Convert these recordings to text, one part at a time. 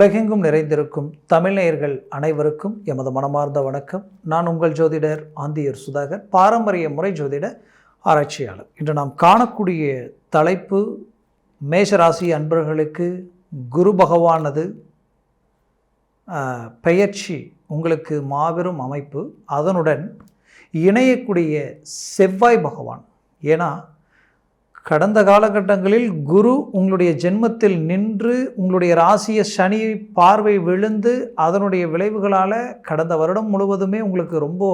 உலகெங்கும் நிறைந்திருக்கும் தமிழ்நேயர்கள் அனைவருக்கும் எமது மனமார்ந்த வணக்கம். நான் உங்கள் ஜோதிடர் ஆந்தியர் சுதாகர் பாரம்பரிய முறை ஜோதிட ஆராய்ச்சியாளர். இன்று நாம் காணக்கூடிய தலைப்பு மேஷராசி அன்பர்களுக்கு குரு பகவானது பெயர்ச்சி உங்களுக்கு மாபெரும் அமைப்பு. அதனுடன் இணையக்கூடிய செவ்வாய் பகவான். ஏன்னா கடந்த காலகட்டங்களில் குரு உங்களுடைய ஜென்மத்தில் நின்று உங்களுடைய ராசிய சனி பார்வை விழுந்து அதனுடைய விளைவுகளால் கடந்த வருடம் முழுவதுமே உங்களுக்கு ரொம்ப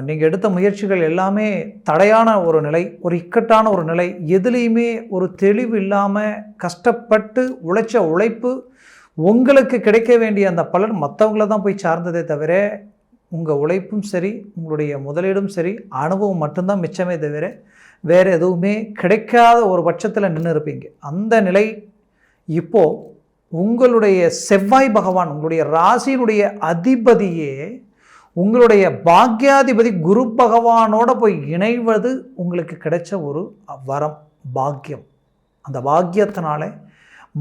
நீங்கள் எடுத்த முயற்சிகள் எல்லாமே தடையான ஒரு நிலை ஒரு இக்கட்டான ஒரு நிலை. எதுலேயுமே ஒரு தெளிவு இல்லாமல் கஷ்டப்பட்டு உழைச்ச உழைப்பு உங்களுக்கு கிடைக்க வேண்டிய அந்த பலன் மற்றவங்கள தான் போய் சார்ந்ததே தவிர உங்கள் உழைப்பும் சரி உங்களுடைய முதலீடும் சரி அனுபவம் மட்டும்தான் மிச்சமே தவிர வேறு எதுவுமே கிடைக்காத ஒரு பட்சத்தில் நின்று இருப்பீங்க அந்த நிலை இப்போது உங்களுடைய செவ்வாய் பகவான் உங்களுடைய ராசியினுடைய அதிபதியே உங்களுடைய பாக்யாதிபதி குரு பகவானோட போய் இணைவது உங்களுக்கு கிடைச்ச ஒரு வரம் பாக்கியம். அந்த பாக்கியத்தினால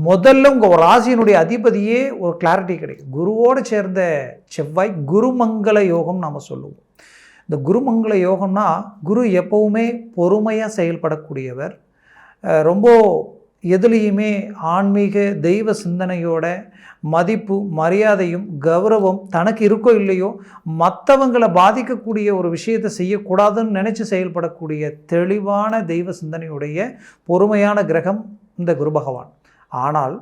முதல்ல உங்கள் ராசியினுடைய அதிபதியே ஒரு கிளாரிட்டி கிடைக்கும். குருவோடு சேர்ந்த செவ்வாய் குருமங்கள யோகம் நாம் சொல்லுவோம். இந்த குருமங்கள யோகம்னா குரு எப்பவுமே பொறுமையாக செயல்படக்கூடியவர். ரொம்ப எதுலேயுமே ஆன்மீக தெய்வ சிந்தனையோட மதிப்பு மரியாதையும் கௌரவம் தனக்கு இருக்கோ இல்லையோ மற்றவங்களை பாதிக்கக்கூடிய ஒரு விஷயத்தை செய்யக்கூடாதுன்னு நினச்சி செயல்படக்கூடிய தெளிவான தெய்வ சிந்தனையுடைய பொறுமையான கிரகம் இந்த குரு பகவான். ஆனால்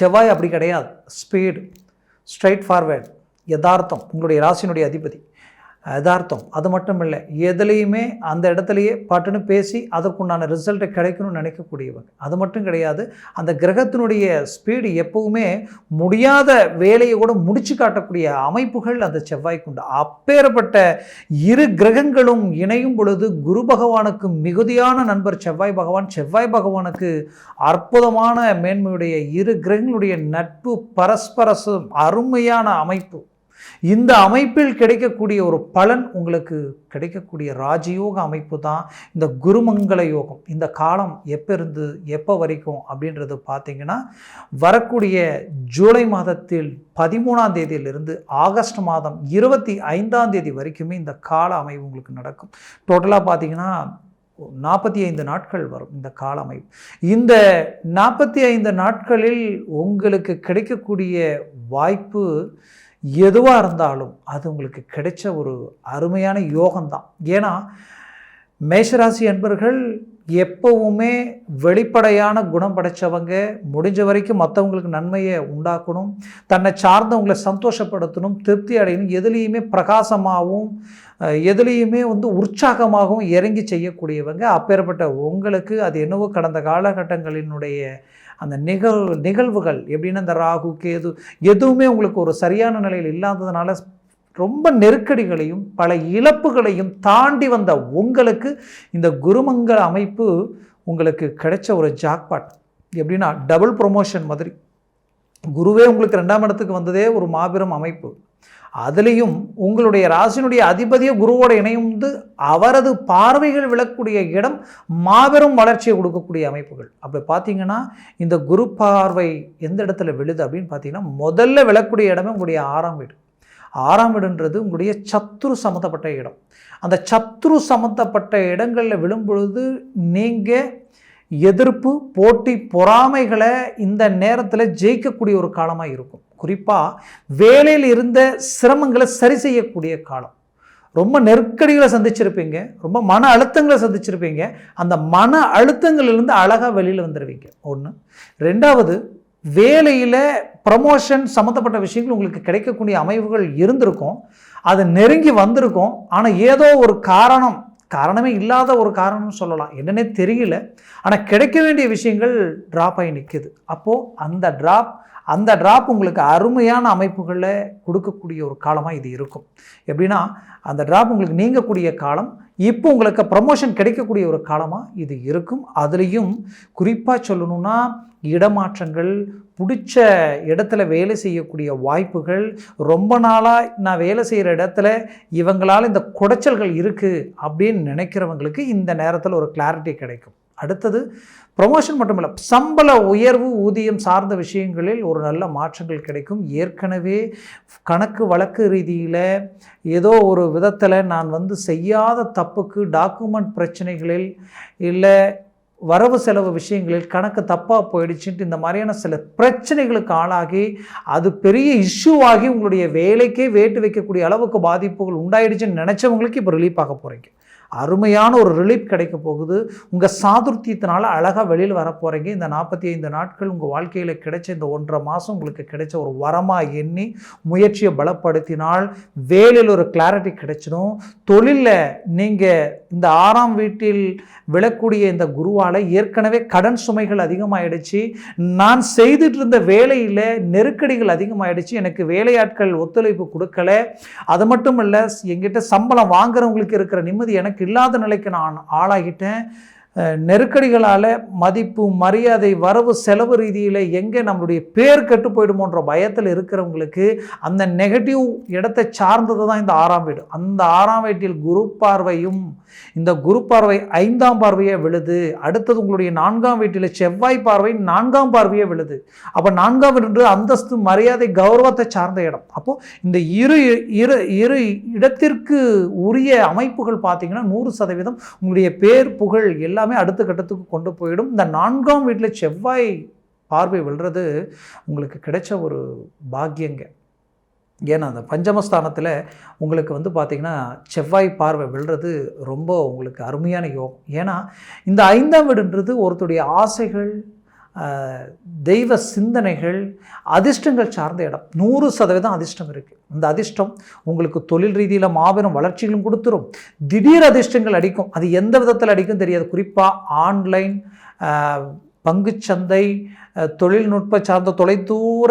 செவ்வாய் அப்படி கிடையாது. ஸ்பீடு ஸ்ட்ரைட் ஃபார்வேர்டு யதார்த்தம் உங்களுடைய ராசினுடைய அதிபதி. யதார்த்தம். அது மட்டும் இல்லை எதுலேயுமே அந்த இடத்துலையே பாட்டுன்னு பேசி அதற்குண்டான ரிசல்ட்டை கிடைக்கணும்னு நினைக்கக்கூடியவங்க. அது மட்டும் கிடையாது அந்த கிரகத்தினுடைய ஸ்பீடு எப்போவுமே முடியாத வேலையை கூட முடிச்சு காட்டக்கூடிய அமைப்புகள் அந்த செவ்வாய்க்கு உண்டு. அப்பேற்பட்ட இரு கிரகங்களும் இணையும் பொழுது குரு பகவானுக்கு மிகுதியான நண்பர் செவ்வாய் பகவான். செவ்வாய் பகவானுக்கு அற்புதமான மேன்மையுடைய இரு கிரகங்களுடைய நட்பு பரஸ்பரசும் அருமையான அமைப்பு. இந்த அமைப்பில் கிடைக்கக்கூடிய ஒரு பலன் உங்களுக்கு கிடைக்கக்கூடிய ராஜயோக அமைப்பு தான் இந்த குருமங்கள யோகம். இந்த காலம் எப்போ இருந்து எப்போ வரைக்கும் அப்படின்றது பார்த்தீங்கன்னா வரக்கூடிய ஜூலை மாதத்தில் பதிமூணாம் தேதியிலிருந்து ஆகஸ்ட் மாதம் இருபத்தி ஐந்தாம் தேதி வரைக்குமே இந்த கால அமைவு உங்களுக்கு நடக்கும். டோட்டலாக பார்த்தீங்கன்னா நாற்பத்தி ஐந்து நாட்கள் வரும் இந்த கால அமைப்பு இந்த நாற்பத்தி ஐந்து நாட்களில் உங்களுக்கு கிடைக்கக்கூடிய வாய்ப்பு எதுவாக இருந்தாலும் அது உங்களுக்கு கிடைச்ச ஒரு அருமையான யோகம்தான். ஏன்னா மேஷராசி அன்பர்கள் எப்பவுமே வெளிப்படையான குணம் படைச்சவங்க முடிஞ்ச வரைக்கும் மற்றவங்களுக்கு நன்மையை உண்டாக்கணும் தன்னை சார்ந்தவங்களை சந்தோஷப்படுத்தணும் திருப்தி அடையணும் எதுலேயுமே பிரகாசமாகவும் எதுலேயுமே வந்து உற்சாகமாகவும் இறங்கி செய்யக்கூடியவங்க. அப்பேற்பட்ட உங்களுக்கு அது என்னவோ கடந்த காலகட்டங்களினுடைய அந்த நிகழ் நிகழ்வுகள் எப்படின்னா இந்த ராகு கேது எதுவுமே உங்களுக்கு ஒரு சரியான நிலையில் இல்லாததுனால ரொம்ப நெருக்கடிகளையும் பல இழப்புகளையும் தாண்டி வந்த உங்களுக்கு இந்த குருமங்கல அமைப்பு உங்களுக்கு கிடைச்ச ஒரு ஜாக்பாட். எப்படின்னா டபுள் ப்ரொமோஷன் மாதிரி. குருவே உங்களுக்கு ரெண்டாம் இடத்துக்கு வந்ததே ஒரு மாபெரும் அமைப்பு. அதுலேயும் உங்களுடைய ராசினுடைய அதிபதியை குருவோட இணைந்து அவரது பார்வைகள் விழக்கூடிய இடம் மாபெரும் வளர்ச்சியை கொடுக்கக்கூடிய அமைப்புகள். அப்படி பார்த்தீங்கன்னா இந்த குரு பார்வை எந்த இடத்துல விழுது அப்படின்னு பார்த்தீங்கன்னா முதல்ல விழக்கூடிய இடமே உங்களுடைய ஆறாம் வீடு. ஆறாம் வீடுன்றது உங்களுடைய சத்துரு சம்மந்தப்பட்ட இடம். அந்த சத்துரு சம்மந்தப்பட்ட இடங்களில் விழும்பொழுது நீங்கள் எதிர்ப்பு போட்டி பொறாமைகளை இந்த நேரத்தில் ஜெயிக்கக்கூடிய ஒரு காலமாக இருக்கும். குறிப்பாக வேலையில் இருந்த சிரமங்களை சரி செய்யக்கூடிய காலம். ரொம்ப நெருக்கடிகளை சந்திச்சிருப்பீங்க. ரொம்ப மன அழுத்தங்களை சந்திச்சிருப்பீங்க. அந்த மன அழுத்தங்களிலிருந்து அழகாக வெளியில் வந்துடுவீங்க ஒன்று ரெண்டாவது வேலையில் ப்ரமோஷன் சம்மந்தப்பட்ட விஷயங்கள் உங்களுக்கு கிடைக்கக்கூடிய அமைவுகள் இருந்திருக்கும். அது நெருங்கி வந்திருக்கும். ஆனால் ஏதோ ஒரு காரணம் காரணமே இல்லாத ஒரு காரணம்னு சொல்லலாம். என்னன்னே தெரியல. ஆனால் கிடைக்க வேண்டிய விஷயங்கள் ட்ராப் ஆகி நிற்குது அப்போது அந்த ட்ராப் அந்த ட்ராப் உங்களுக்கு அருமையான அமைப்புகளை கொடுக்கக்கூடிய ஒரு காலமாக இது இருக்கும். எப்படின்னா அந்த ட்ராப் உங்களுக்கு நீங்கக்கூடிய காலம் இப்போ உங்களுக்கு ப்ரமோஷன் கிடைக்கக்கூடிய ஒரு காலமாக இது இருக்கும். அதுலேயும் குறிப்பாக சொல்லணும்னா இடமாற்றங்கள் பிடிச்ச இடத்துல வேலை செய்யக்கூடிய வாய்ப்புகள் ரொம்ப நாளாக நான் வேலை செய்கிற இடத்துல இவங்களால் இந்த குடைச்சல்கள் இருக்குது அப்படின்னு நினைக்கிறவங்களுக்கு இந்த நேரத்தில் ஒரு கிளாரிட்டி கிடைக்கும். அடுத்தது ப்ரொமோஷன் மட்டும் இல்லை சம்பள உயர்வு ஊதியம் சார்ந்த விஷயங்களில் ஒரு நல்ல மாற்றங்கள் கிடைக்கும். ஏற்கனவே கணக்கு வழக்கு ரீதியில் ஏதோ ஒரு விதத்தில் நான் வந்து செய்யாத தப்புக்கு டாக்குமெண்ட் பிரச்சனைகளில் இல்லை வரவு செலவு விஷயங்களில் கணக்கு தப்பாக போயிடுச்சுன்ட்டு இந்த மாதிரியான சில பிரச்சனைகளுக்கு ஆளாகி அது பெரிய இஷ்யூவாகி ஆகி உங்களுடைய வேலைக்கே வேட்டு வைக்கக்கூடிய அளவுக்கு பாதிப்புகள் உண்டாயிடுச்சுன்னு நினச்சவங்களுக்கு இப்போ ரிலீஃப் ஆக போகிறீங்க அருமையான ஒரு ரிலீஃப் கிடைக்க போகுது. உங்கள் சாதுர்த்தியத்தினால அழகாக வெளியில் வர போகிறீங்க இந்த நாற்பத்தி ஐந்து நாட்கள் உங்கள் வாழ்க்கையில் கிடைச்ச இந்த ஒன்றரை மாதம் உங்களுக்கு கிடைச்ச ஒரு வரமாக எண்ணி முயற்சியை பலப்படுத்தினால் வேலையில் ஒரு கிளாரிட்டி கிடைச்சிடும். தொழிலில் நீங்கள் இந்த ஆறாம் வீட்டில் விழக்கூடிய இந்த குருவால் ஏற்கனவே கடன் சுமைகள் அதிகமாகிடுச்சு நான் செய்துட்டு இருந்த வேலையில் நெருக்கடிகள் அதிகமாகிடுச்சு எனக்கு வேலையாட்கள் ஒத்துழைப்பு கொடுக்கல. அது மட்டும் இல்லை எங்கிட்ட சம்பளம் வாங்குறவங்களுக்கு இருக்கிற நிம்மதி எனக்கு இல்லாத நிலைக்கு நான் ஆளாகிட்டேன். நெருக்கடிகளால் மதிப்பு மரியாதை வரவு செலவு ரீதியில் எங்கே நம்மளுடைய பேர் கெட்டு போயிடுமோன்ற பயத்தில் இருக்கிறவங்களுக்கு அந்த நெகட்டிவ் இடத்தை சார்ந்தது தான் இந்த ஆறாம் வீடு. அந்த ஆறாம் வீட்டில் குரு பார்வையும் இந்த குரு பார்வை ஐந்தாம் பார்வையே விழுது. அடுத்தது உங்களுடைய நான்காம் வீட்டில் செவ்வாய் பார்வை நான்காம் பார்வையே விழுது. அப்போ நான்காம் வீடு அந்தஸ்து மரியாதை கௌரவத்தை சார்ந்த இடம். அப்போது இந்த இரு இரு இரு இடத்திற்கு உரிய அமைப்புகள் பார்த்தீங்கன்னா நூறு சதவீதம் உங்களுடைய பேர் புகழ் எல்லாமே அடுத்த கட்டத்துக்கு கொண்டு போயிடும். இந்த நான்காம் வீட்டில் செவ்வாய் பார்வை விழுறது உங்களுக்கு கிடைச்ச ஒரு பாக்கியங்க. ஏன்னா அந்த பஞ்சமஸ்தானத்தில் உங்களுக்கு வந்து பார்த்திங்கன்னா செவ்வாய் பார்வை விழுறது ரொம்ப உங்களுக்கு அருமையான யோகம். ஏன்னா இந்த ஐந்தாம் வீடுன்றது ஒருத்தருடைய ஆசைகள் தெய்வ சிந்தனைகள் அதிர்ஷ்டங்கள் சார்ந்த இடம். நூறு சதவீதம் அதிர்ஷ்டம் இருக்குது இந்த அதிர்ஷ்டம் உங்களுக்கு தொழில் ரீதியில் மாபெரும் வளர்ச்சிகளும் கொடுத்துரும். திடீர் அதிர்ஷ்டங்கள் அடிக்கும். அது எந்த விதத்தில் அடிக்கும் தெரியாது. குறிப்பாக ஆன்லைன் பங்குச்சந்தை தொழில்நுட்ப சார்ந்த தொலைதூர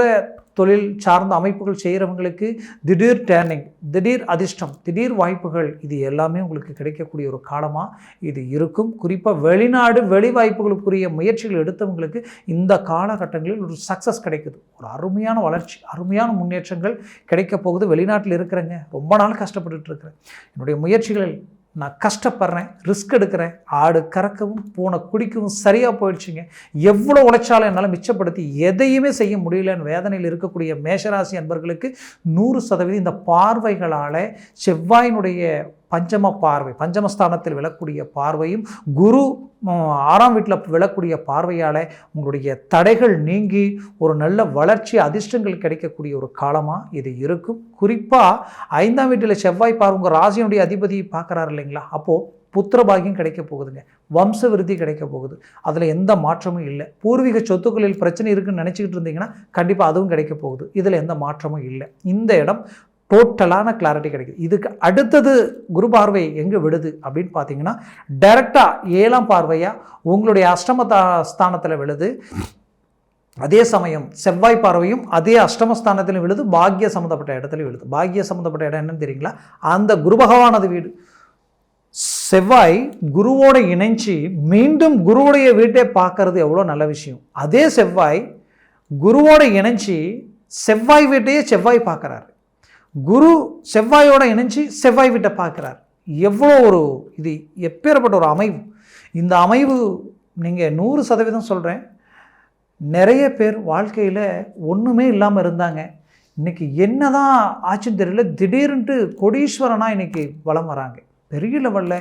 தொழில் சார்ந்த அமைப்புகள் செய்கிறவங்களுக்கு திடீர் டேர்னிங் திடீர் அதிர்ஷ்டம் திடீர் வாய்ப்புகள் இது எல்லாமே உங்களுக்கு கிடைக்கக்கூடிய ஒரு காலமாக இது இருக்கும். குறிப்பாக வெளிநாடு வெளி வாய்ப்புகளுக்குரிய முயற்சிகள் எடுத்தவங்களுக்கு இந்த காலகட்டங்களில் ஒரு சக்ஸஸ் கிடைக்குது. ஒரு அருமையான வளர்ச்சி அருமையான முன்னேற்றங்கள் கிடைக்க போகுது. வெளிநாட்டில் இருக்கிறேங்க. ரொம்ப நாள் கஷ்டப்பட்டுட்டு இருக்கிறேன். என்னுடைய முயற்சிகளில் நான் கஷ்டப்படுறேன் ரிஸ்க் எடுக்கிறேன் ஆடு கறக்கவும் பூனை குடிக்கவும் சரியாக போயிடுச்சுங்க. எவ்வளோ உழைச்சாலும் என்னால் மிச்சப்படுத்தி எதையுமே செய்ய முடியலன்னு வேதனையில் இருக்கக்கூடிய மேஷராசி அன்பர்களுக்கு நூறு சதவீதம் இந்த பார்வைகளால் செவ்வாயினுடைய பஞ்சம பார்வை பஞ்சமஸ்தானத்தில் விழக்கூடிய பார்வையும் குரு ஆறாம் வீட்டில் விழக்கூடிய பார்வையால் உங்களுடைய தடைகள் நீங்கி ஒரு நல்ல வளர்ச்சி அதிர்ஷ்டங்கள் கிடைக்கக்கூடிய ஒரு காலமாக இது இருக்கும். குறிப்பாக ஐந்தாம் வீட்டில் செவ்வாய் பார்வை உங்கள் ராசியினுடைய அதிபதியை பார்க்குறாரு இல்லைங்களா? அப்போது புத்திரபாகியம் கிடைக்க போகுதுங்க. வம்ச விருத்தி கிடைக்க போகுது. அதில் எந்த மாற்றமும் இல்லை. பூர்வீக சொத்துக்களில் பிரச்சனை இருக்குன்னு நினச்சிக்கிட்டு இருந்தீங்கன்னா கண்டிப்பாக அதுவும் கிடைக்க போகுது. இதில் எந்த மாற்றமும் இல்லை. இந்த இடம் டோட்டலான கிளாரிட்டி கிடைக்குது. இதுக்கு அடுத்தது குரு பார்வை எங்கே விடுது அப்படின்னு பார்த்தீங்கன்னா டைரெக்டாக ஏழாம் பார்வையாக உங்களுடைய அஷ்டம ஸ்தானத்தில் விழுது. அதே சமயம் செவ்வாய் பார்வையும் அதே அஷ்டமஸ்தானத்திலும் விழுது. பாக்ய சம்மந்தப்பட்ட இடத்துல விழுது. பாக்ய சம்மந்தப்பட்ட இடம் என்னன்னு தெரியுங்களா? அந்த குரு பகவானது வீடு. செவ்வாய் குருவோட இணைஞ்சு மீண்டும் குருவுடைய வீட்டை பார்க்கறது எவ்வளோ நல்ல விஷயம். அதே செவ்வாய் குருவோட இணைஞ்சி செவ்வாய் வீட்டையே செவ்வாய் பார்க்குறாரு. குரு செவ்வாயோட இணைஞ்சு செவ்வாய் வீட்டை பார்க்குறார். எவ்வளோ ஒரு இது எப்பேற்பட்ட ஒரு அமைவு. இந்த அமைவு நீங்கள் நூறு சதவீதம் சொல்கிறேன் நிறைய பேர் வாழ்க்கையில் ஒன்றுமே இல்லாமல் இருந்தாங்க. இன்னைக்கு என்னதான் ஆச்சுன்னு தெரியல. திடீர்னுட்டு கொடீஸ்வரனாக இன்றைக்கி வலம் வராங்க. பெரிய லெவலில்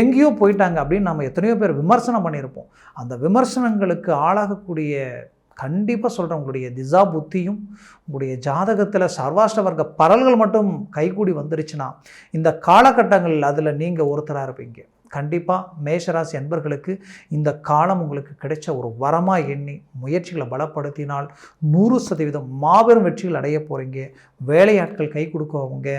எங்கேயோ போயிட்டாங்க அப்படின்னு நம்ம எத்தனையோ பேர் விமர்சனம் பண்ணியிருப்போம். அந்த விமர்சனங்களுக்கு ஆளாகக்கூடிய கண்டிப்பாக சொல்கிறேன் உங்களுடைய திசா புத்தியும் உங்களுடைய ஜாதகத்தில் சர்வாஷ்ட வர்க்க பரல்கள் மட்டும் கைகூடி வந்துருச்சுன்னா இந்த காலகட்டங்களில் அதில் நீங்கள் ஒருத்தராக இருப்பீங்க. கண்டிப்பாக மேஷராசி அன்பர்களுக்கு இந்த காலம் உங்களுக்கு கிடைச்ச ஒரு வரமாக எண்ணி முயற்சிகளை பலப்படுத்தினால் நூறு சதவீதம் மாபெரும் வெற்றிகள் அடைய போகிறீங்க வேலையாட்கள் கை கொடுக்கவங்க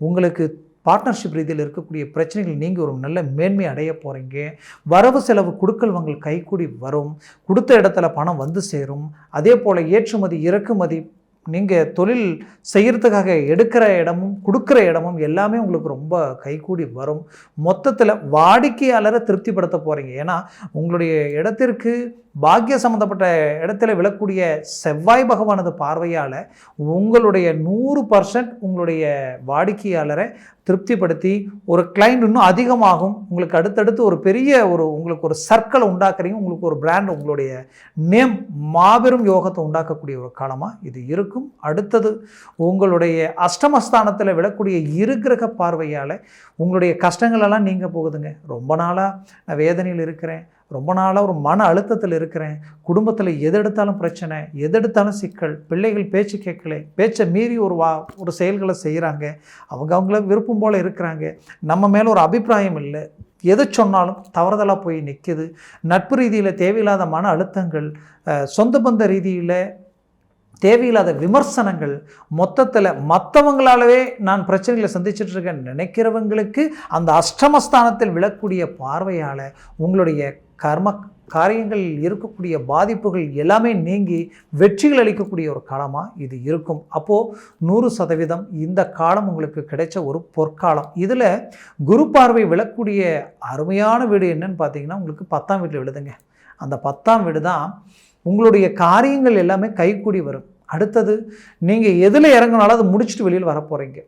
உங்களுக்கு பார்ட்னர்ஷிப் ரீதியில் இருக்கக்கூடிய பிரச்சனைகள் நீங்கள் ஒரு நல்ல மேன்மை அடைய போகிறீங்க வரவு செலவு கொடுக்கல் வாங்கல் கைக்கூடி வரும். கொடுத்த இடத்துல பணம் வந்து சேரும். அதே போல் ஏற்றுமதி இறக்குமதி நீங்கள் தொழில் செய்கிறதுக்காக எடுக்கிற இடமும் கொடுக்குற இடமும் எல்லாமே உங்களுக்கு ரொம்ப கைக்கூடி வரும். மொத்தத்தில் வாடிக்கையாளரை திருப்திப்படுத்த போகிறீங்க ஏன்னா உங்களுடைய இடத்திற்கு பாக்கிய சம்மந்தப்பட்ட இடத்துல விழக்கூடிய செவ்வாய் பகவானது பார்வையால் உங்களுடைய நூறு பர்சன்ட் உங்களுடைய வாடிக்கையாளரை திருப்திப்படுத்தி ஒரு கிளைண்ட் இன்னும் அதிகமாகும். உங்களுக்கு அடுத்தடுத்து ஒரு பெரிய ஒரு உங்களுக்கு ஒரு சர்க்கிளை உண்டாக்குறீங்க. உங்களுக்கு ஒரு பிராண்ட் உங்களுடைய நேம் மாபெரும் யோகத்தை உண்டாக்கக்கூடிய ஒரு காலமாக இது இருக்கும். அடுத்தது உங்களுடைய அஷ்டமஸ்தானத்தில் விழக்கூடிய இருகிரக பார்வையால் உங்களுடைய கஷ்டங்களெல்லாம் நீங்கள் போகுதுங்க. ரொம்ப நாளாக நான் வேதனையில் இருக்கிறேன். ரொம்ப நாளாக ஒரு மன அழுத்தத்தில் இருக்கிறேன். குடும்பத்தில் எது எடுத்தாலும் பிரச்சனை எது எடுத்தாலும் சிக்கல் பிள்ளைகள் பேச்சு கேட்கல பேச்சை மீறி ஒரு வா ஒரு செயல்களை செய்கிறாங்க அவங்க அவங்கள விருப்பம் போல் இருக்கிறாங்க. நம்ம மேலே ஒரு அபிப்பிராயம் இல்லை. எது சொன்னாலும் தவறுதலாக போய் நிற்கிது நட்பு ரீதியில் தேவையில்லாத மன அழுத்தங்கள் சொந்த பந்த ரீதியில் தேவையில்லாத விமர்சனங்கள் மொத்தத்தில் மற்றவங்களாலவே நான் பிரச்சனைகளை சந்திச்சுட்டு இருக்கேன் நினைக்கிறவங்களுக்கு அந்த அஷ்டமஸ்தானத்தில் விழக்கூடிய பார்வையால் உங்களுடைய கர்ம காரியங்களில் இருக்கக்கூடிய பாதிப்புகள் எல்லாமே நீங்கி வெற்றிகள் அளிக்கக்கூடிய ஒரு காலமாக இது இருக்கும். அப்போது நூறு சதவீதம் இந்த காலம் உங்களுக்கு கிடைச்ச ஒரு பொற்காலம். இதில் குரு பார்வை விழக்கூடிய அருமையான வீடு என்னன்னு பார்த்தீங்கன்னா உங்களுக்கு பத்தாம் வீட்டில் விழுதுங்க. அந்த பத்தாம் வீடு தான் உங்களுடைய காரியங்கள் எல்லாமே கைக்கூடி வரும். அடுத்தது நீங்கள் எதில் இறங்கினாலும் அதை முடிச்சுட்டு வெளியில் வர போகிறீங்க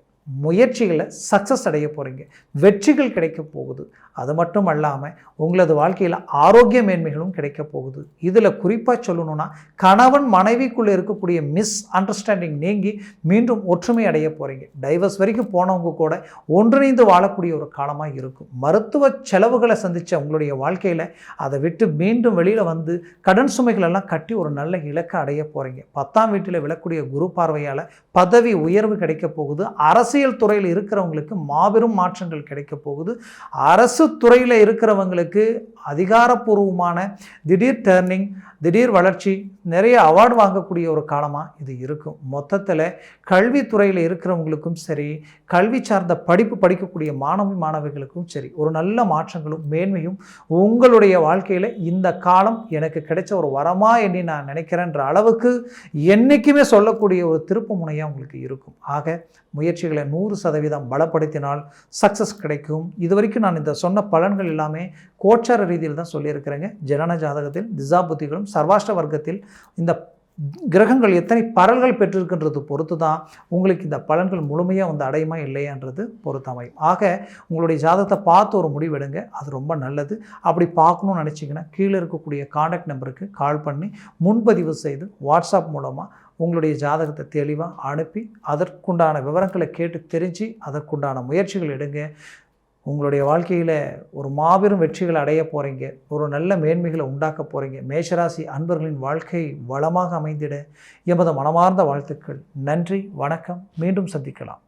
முயற்சிகளில் சக்ஸஸ் அடைய போகிறீங்க வெற்றிகள் கிடைக்க போகுது. அது மட்டும் அல்லாமல் உங்களது வாழ்க்கையில் ஆரோக்கிய மேன்மைகளும் கிடைக்க போகுது. இதில் குறிப்பாக சொல்லணும்னா கணவன் மனைவிக்குள்ளே இருக்கக்கூடிய மிஸ் அண்டர்ஸ்டாண்டிங் நீங்கி மீண்டும் ஒற்றுமை அடைய போகிறீங்க டைவர்ஸ் வரைக்கும் போனவங்க கூட ஒன்றிணைந்து வாழக்கூடிய ஒரு காலமாக இருக்கும். மருத்துவ செலவுகளை சந்தித்த உங்களுடைய வாழ்க்கையில் அதை விட்டு மீண்டும் வெளியில் வந்து கடன் சுமைகளெல்லாம் கட்டி ஒரு நல்ல இலக்கை அடைய போகிறீங்க பத்தாம் வீட்டில் விழக்கூடிய குரு பார்வையால் பதவி உயர்வு கிடைக்க போகுது. அரசு அரசியல் துறையில் இருக்கிறவங்களுக்கு மாபெரும் மாற்றங்கள் கிடைக்க போகுது. அரசு துறையில் இருக்கிறவங்களுக்கு அதிகாரப்பூர்வமான திடீர் டேர்னிங் திடீர் வளர்ச்சி நிறைய அவார்டு வாங்கக்கூடிய ஒரு காலமாக இது இருக்கும். மொத்தத்தில் கல்வித்துறையில் இருக்கிறவங்களுக்கும் சரி கல்வி சார்ந்த படிப்பு படிக்கக்கூடிய மாணவி மாணவிகளுக்கும் சரி ஒரு நல்ல மாற்றங்களும் மேன்மையும் உங்களுடைய வாழ்க்கையில் இந்த காலம் எனக்கு கிடைச்ச ஒரு வரமா எண்ணி நான் நினைக்கிறேன்ற அளவுக்கு என்றைக்குமே சொல்லக்கூடிய ஒரு திருப்பு முனையாக உங்களுக்கு இருக்கும். ஆக முயற்சிகளை நூறு சதவீதம் பலப்படுத்தினால் சக்ஸஸ் கிடைக்கும். இது வரைக்கும் நான் இந்த சொன்ன பலன்கள் எல்லாமே கோச்சார ரீதியில் தான் சொல்லியிருக்கிறேங்க. ஜனன ஜாதகத்தில் திசா புத்திகளும் சர்வாஷ்ட வர்க்கத்தில் இந்த கிரகங்கள் எத்தனை பரல்கள் பெற்றிருக்கின்றது பொறுத்து தான் உங்களுக்கு இந்த பலன்கள் முழுமையாக வந்து அடையுமா இல்லையான்றது பொறுத்து அமையும் ஆக உங்களுடைய ஜாதகத்தை பார்த்து ஒரு முடிவெடுங்க அது ரொம்ப நல்லது. அப்படி பார்க்கணும்னு நினச்சிங்கன்னா கீழே இருக்கக்கூடிய காண்டாக்ட் நம்பருக்கு கால் பண்ணி முன்பதிவு செய்து வாட்ஸ்அப் மூலமாக உங்களுடைய ஜாதகத்தை தெளிவாக அனுப்பி அதற்குண்டான விவரங்களை கேட்டு தெரிஞ்சு அதற்குண்டான முயற்சிகள் எடுங்க. உங்களுடைய வாழ்க்கையில் ஒரு மாபெரும் வெற்றிகளை அடைய போகிறீங்க ஒரு நல்ல மேன்மைகளை உண்டாக்க போகிறீங்க மேஷராசி அன்பர்களின் வாழ்க்கை வளமாக அமைந்திட எமது மனமார்ந்த வாழ்த்துக்கள். நன்றி வணக்கம். மீண்டும் சந்திக்கலாம்.